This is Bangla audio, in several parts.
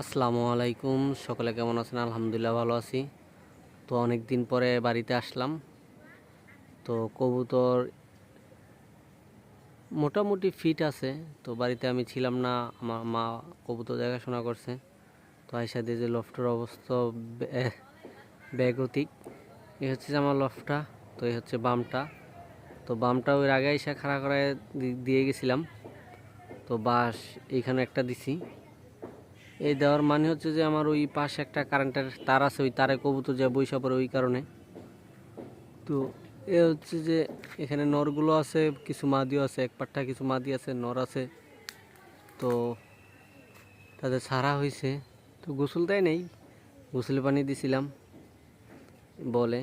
আসসালামু আলাইকুম। সকলে কেমন আছেন? আলহামদুলিল্লাহ ভালো আছি। তো অনেক দিন পরে বাড়িতে আসলাম। তো কবুতর মোটামুটি ফিট আছে। তো বাড়িতে আমি ছিলাম না। আমার মা কবুতর দেখাশোনা করছে। তো আয়সা দিয়ে যে লফটের অবস্থা ব্যাগতিক এই হচ্ছে যে আমার লফটা তো এই হচ্ছে বামটা। তো বামটা ওই আগে এসে খাড়া করে দিয়ে গেছিলাম। তো বাস এইখানে একটা দিছি। এই দেওয়ার মানে হচ্ছে যে আমার ওই পাশে একটা কারেন্টের তার আছে, ওই তারে কবুতর যা বৈশা পড়ে ওই কারণে। তো এ হচ্ছে যে এখানে নরগুলো আছে, কিছু মাদিও আছে, এক পাট্টা কিছু মাদি আছে, নর আছে। তো তাদের ছাড়া হয়েছে তো গোসল দেয় নেই গোসল পানি দিছিলাম, বলে।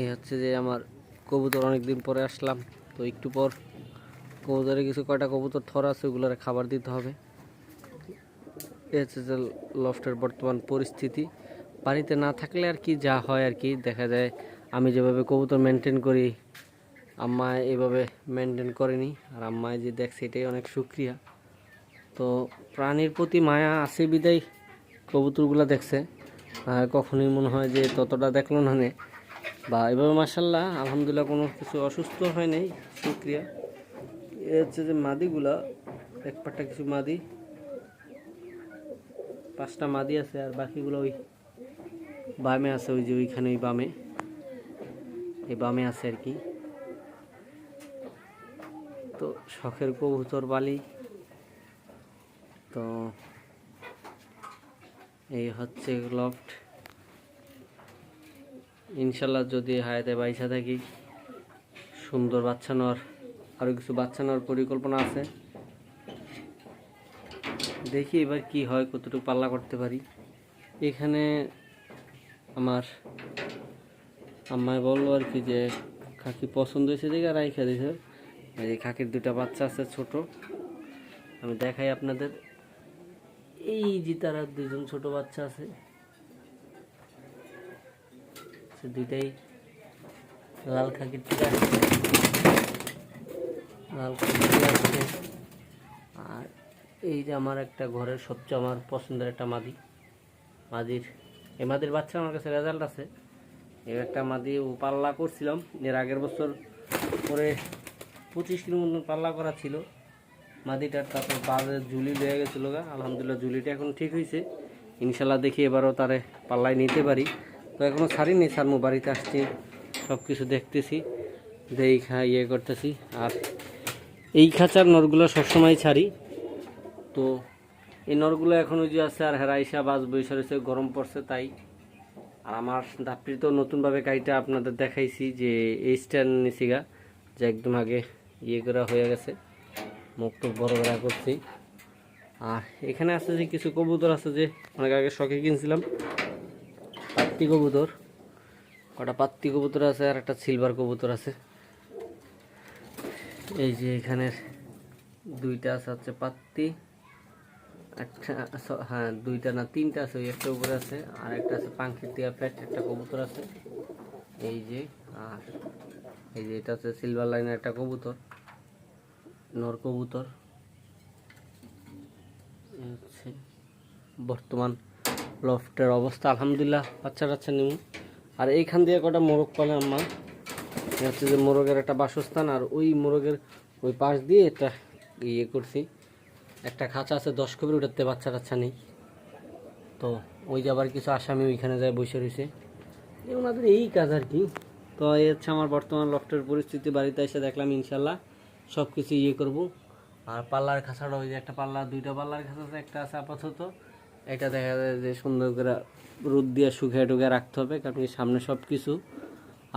এই হচ্ছে যে আমার কবুতর অনেক দিন পরে আসলাম, তো একটু পর কবুতরে কিছু কয়টা কবুতর থর আছে ওগুলোর খাবার দিতে হবে। এই হচ্ছে যে লফটের বর্তমান পরিস্থিতি। বাড়িতে না থাকলে আর কি যা হয় আর কি, দেখা যায় আমি যেভাবে কবুতর মেনটেন করি, আম্মা এভাবে মেনটেন করেনি। আর আম্মায় যে দেখছে, এটাই অনেক সুক্রিয়া। তো প্রাণীর প্রতি মায়া আছে বিদায়, কবুতরগুলো দেখছে। আর কখনোই মনে হয় যে ততটা দেখল না নে। বা এভাবে মাসাল্লাহ আলহামদুলিল্লাহ কোনো কিছু অসুস্থ হয় নাই, সুক্রিয়া। এ হচ্ছে যে মাদিগুলা, এক পাট্টা কিছু মাদি। পাঁচটা মাদি আছে আর বাকিগুলো ওই বামে আছে, ওই যে ওইখানে ওই বামে। এই বামে আছে আর কি। তো শখের কবুতর বালি। তো এই হচ্ছে লফট ইনশাল্লাহ যদি হায়াতে বাইসা থাকি, সুন্দর বাচ্চা নেওয়ার আরও কিছু বাচ্চা নেওয়ার পরিকল্পনা আছে। দেখি এবার কি হয়, কতটুকু পাল্লা করতে পারি। এখানে আমার আম্মায় বলল আর কি যে খাকি পছন্দ হয়েছে দেখে রাইখা দিয়েছে এই খাকির দুটা বাচ্চা আছে ছোট। আমি দেখাই আপনাদের। এই যে তারা দুজন ছোট বাচ্চা আছে। সে দুইটাই লাল খাকির লাল খাকির আর এই যে আমার একটা ঘরের সবচেয়ে আমার পছন্দের একটা মাদি। মাদির এই মাদির বাচ্চা আমার কাছে রেজাল্ট আছে। এই একটা মাদি ও পাল্লা করছিলাম। এর আগের বছর পরে পঁচিশ কিলো মতন পাল্লা করা ছিল। মাদিটার তারপর বাজে জুলি লেগে গেছিল গা। আলহামদুলিল্লাহ জুলিটা এখন ঠিক হয়েছে ইনশাল্লাহ দেখি এবারও তারে পাল্লায় নিতে পারি। তো এখনও ছাড়িনি, ছাড়মু, বাড়িতে আসছি। সব কিছু দেখতেছি দেই খা ইয়ে করতেছি। আর এই খাঁচার নরগুলো সবসময় ছাড়ি। তো এই নরগুলো এখন ওই যে আছে আর হেরাইসা বাজ বৈশা গরম পড়ছে তাই। আর আমার ডাপটি তো নতুনভাবে গাড়িটা আপনাদের দেখাইছি যে এই স্ট্যান্ড নিছিগা যে একদম আগে ইয়ে করা হয়ে গেছে, মুখ টুক বড় বড় করছি। আর এখানে আছে যে কিছু কবুতর আছে যে অনেক আগে শখে কিনছিলাম পাত্তি কবুতর। কটা পাত্তি কবুতর আছে আর একটা সিলভার কবুতর আছে। এই যে এখানের দুইটা আছে হচ্ছে পাত্তি একটা হ্যাঁ দুইটা না তিনটা আছে, ওই একটা উপরে আছে, আর একটা আছে পাঙ্খির টিয়া প্যাট একটা কবুতর আছে। এই যে, আর এই যে এটা হচ্ছে সিলভার লাইনের একটা কবুতর, নর কবুতর। বর্তমান লফটের অবস্থা, আলহামদুলিল্লাহ, বাচ্চা কাচ্চা নিমু। আর এইখান দিয়ে কটা মোরগ পালে এই হচ্ছে যে মোরগের একটা বাসস্থান, আর ওই মোরগের ওই পাশ দিয়ে এটা ইয়ে করছি। একটা খাঁচা আছে, দশ কবির ওটাতে বাচ্চা কাচ্চা নেই। তো ওই যে আবার কিছু আসামি ওইখানে যায় বসে রয়েছে। ওনাদের এই কাজ আর কি। তো এই হচ্ছে আমার বর্তমান লফটের পরিস্থিতি, বাড়িতে এসে দেখলাম ইনশাল্লাহ সব কিছু ইয়ে করব। আর পাল্লার খাঁচাটা, ওই যে একটা পাল্লা দুইটা পাল্লার খাঁচা আছে, একটা আছে আপাতত। এটা দেখা যায় যে সুন্দর করে রোদ দিয়ে শুকিয়ে টুকে রাখতে হবে, কারণ সামনে সব কিছু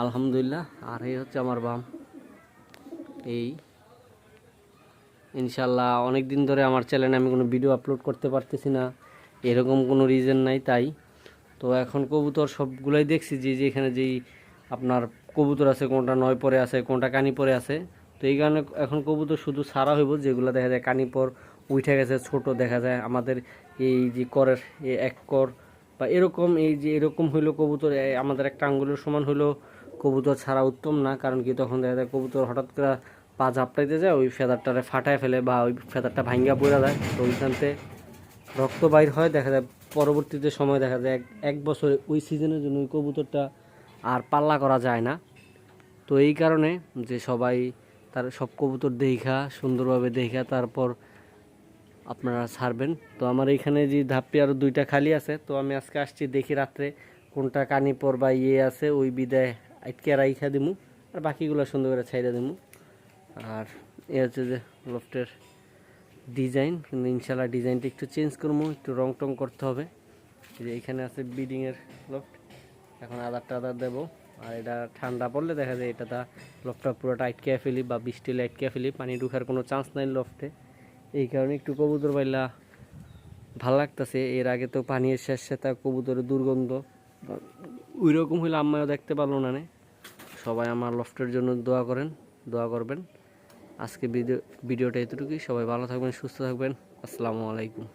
আলহামদুলিল্লাহ। আর এই হচ্ছে আমার বাম, এই। ইনশাল্লাহ অনেক দিন ধরে আমার চ্যানেলে আমি কোনো ভিডিও আপলোড করতে পারতেছি না। এরকম কোনো রিজন নাই তাই। তো এখন কবুতর সবগুলোই দেখছি যে যে এখানে যেই আপনার কবুতর আছে, কোনটা নয় পরে আছে, কোনটা কানি পরে আছে। তো এই কারণে এখন কবুতর শুধু সারা হইব, যেগুলো দেখা যায় কানি পর উঠে গেছে, ছোট দেখা যায়। আমাদের এই যে করের এক কর বা এরকম এই যে এরকম হইল কবুতর আমাদের একটা আঙ্গুলের সমান হইল, কবুতর ছাড়া উত্তম না। কারণ কি তখন দেখা যায় কবুতর হঠাৎ করে পা ঝাপটাইতে যায়, ওই ফেদারটারে ফাটায় ফেলে বা ওই ফেদারটা ভাঙ্গা পড়ে যায়। তো ওইখানতে রক্ত বাইর হয়, দেখা যায় পরবর্তীতে সময় দেখা যায় এক এক বছরে ওই সিজনের জন্য ওই কবুতরটা আর পাল্লা করা যায় না। তো এই কারণে যে সবাই তার সব কবুতর দেখা, সুন্দরভাবে দেখা, তারপর আপনারা ছাড়বেন। তো আমার এইখানে যে ধাপ্পি আরও দুইটা খালি আছে, তো আমি আজকে আসছি দেখি রাত্রে কোনটা কানিপর বা ইয়ে আছে, ওই বিদায় আটকে রাইখা দিমু, আর বাকিগুলো সুন্দর করে ছাইড়া দিমু। আর এ হচ্ছে যে লফটের ডিজাইন কিন্তু ইনশাল্লাহ ডিজাইনটা একটু চেঞ্জ করব, একটু রং টং করতে হবে। যে এখানে আছে বিডিংয়ের লফট এখন আদার টাদার দেবো। আর এটা ঠান্ডা পড়লে দেখা যায় এটা তা লফটটা পুরোটা আটকে ফেলি বা বৃষ্টি আটকে ফেলি, পানি ঢুকার কোনো চান্স নাই লফটে এই কারণে একটু কবুতর পাইলা ভালো লাগতেছে। এর আগে তো পানির শেষ সাথে কবুতরের দুর্গন্ধ ওই রকম হইলে আম্মাও দেখতে পারল নে। সবাই আমার লফটের জন্য দোয়া করেন, দোয়া করবেন। আজকে ভিডিও ভিডিওটা এতটুকুই। সবাই ভালো থাকবেন সুস্থ থাকবেন। আসসালামু আলাইকুম।